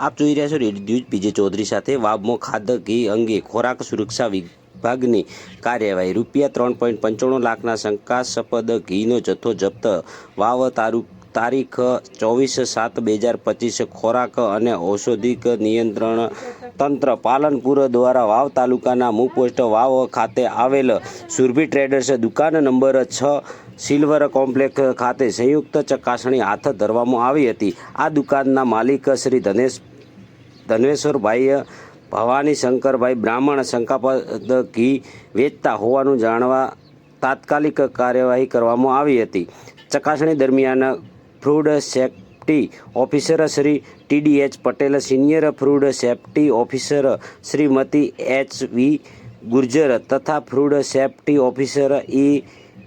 આપ જોઈ રહ્યા છો રેડિયો પીજે ચૌધરી સાથે વાબમો ખાદ્ય ઘી અંગે ખોરાક સુરક્ષા વિભાગની કાર્યવાહી. રૂપિયા ત્રણ પોઈન્ટ પંચાણું લાખના શંકાસ્પદ ઘીનો જથ્થો જપ્ત. વાવ તારુ, તારીખ ચોવીસ સાત બે હજાર પચીસ ખોરાક અને ઔષધિક નિયંત્રણ તંત્ર પાલનપુર દ્વારા વાવ તાલુકાના મુખ પોસ્ટ વાવ ખાતે આવેલ સુરભી ટ્રેડર્સ દુકાન નંબર છ સિલ્વર કોમ્પ્લેક્સ ખાતે સંયુક્ત ચકાસણી હાથ ધરવામાં આવી હતી. આ દુકાનના માલિક શ્રી ધનેશ ધનવેશ્વરભાઈ ભવાની શંકરભાઈ બ્રાહ્મણ શંકાપદ ઘી વેચતા હોવાનું જાણવા તાત્કાલિક કાર્યવાહી કરવામાં આવી હતી. ચકાસણી દરમિયાન food safety officer Shri TDH Patel, senior food safety officer Shrimati H V Gurjar તથા food safety officer E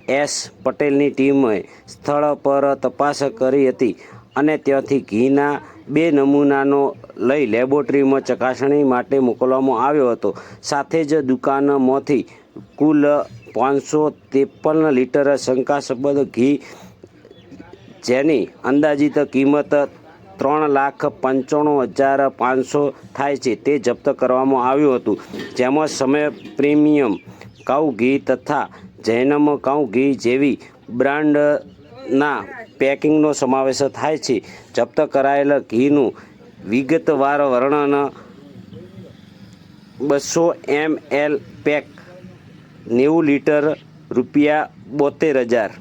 S પટેલની ટીમે સ્થળ પર તપાસ કરી હતી અને ત્યાંથી ઘીના બે નમૂનાનો લઈ લેબોરેટરીમાં ચકાસણી માટે મોકલવામાં આવ્યો હતો. સાથે જ દુકાનમાંથી કુલ પાંચસો ત્રેપન લીટર શંકાસ્પદ ઘી, જેની અંદાજિત કિંમત ત્રણ લાખ પંચાણું હજાર પાંચસો થાય છે, તે જપ્ત કરવામાં આવ્યું હતું. જેમાં સમય પ્રીમિયમ કાઉ ઘી તથા જૈનમ કાઉ ઘી જેવી બ્રાન્ડના પેકિંગનો સમાવેશ થાય છે. જપ્ત કરાયેલ ઘીનું વિગતવાર વર્ણન બસો એમ એલ પેક, નેવું લીટર રૂપિયા બોતેર હજાર.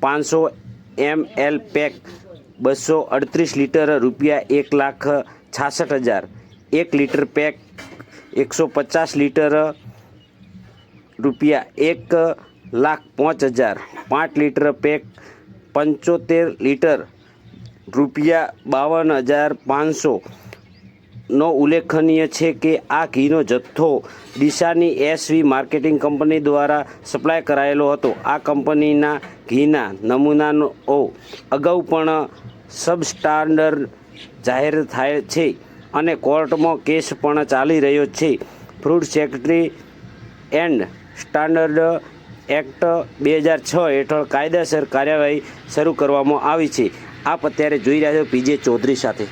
પાંચસો એમ એલ પેક, બસો અડત્રીસ લીટર રૂપિયા એક લાખ છાસઠ હજાર. એક લીટર પેક, એકસો પચાસ લીટર રૂપિયા એક લાખ પાંચ હજાર. પાંચ લીટર પેક પંચોતેર લીટર રૂપિયા બાવન હજાર પાંચસો નો ઉલ્લેખનીય છે કે આ ઘીનો જથ્થો દિશાની એસવી માર્કેટિંગ કંપની દ્વારા સપ્લાય કરાયેલો હતો. આ કંપનીના ઘીના નમૂનાનો અગાઉ પણ સબસ્ટાન્ડર્ડ જાહેર થાય છે અને કોર્ટમાં કેસ પણ ચાલી રહ્યો છે. Food secretary and standard act બે હજાર છ હેઠળ કાયદેસર કાર્યવાહી શરૂ કરવામાં આવી છે. આપ અત્યારે જોઈ રહ્યા છો પીજે ચૌધરી સાથે.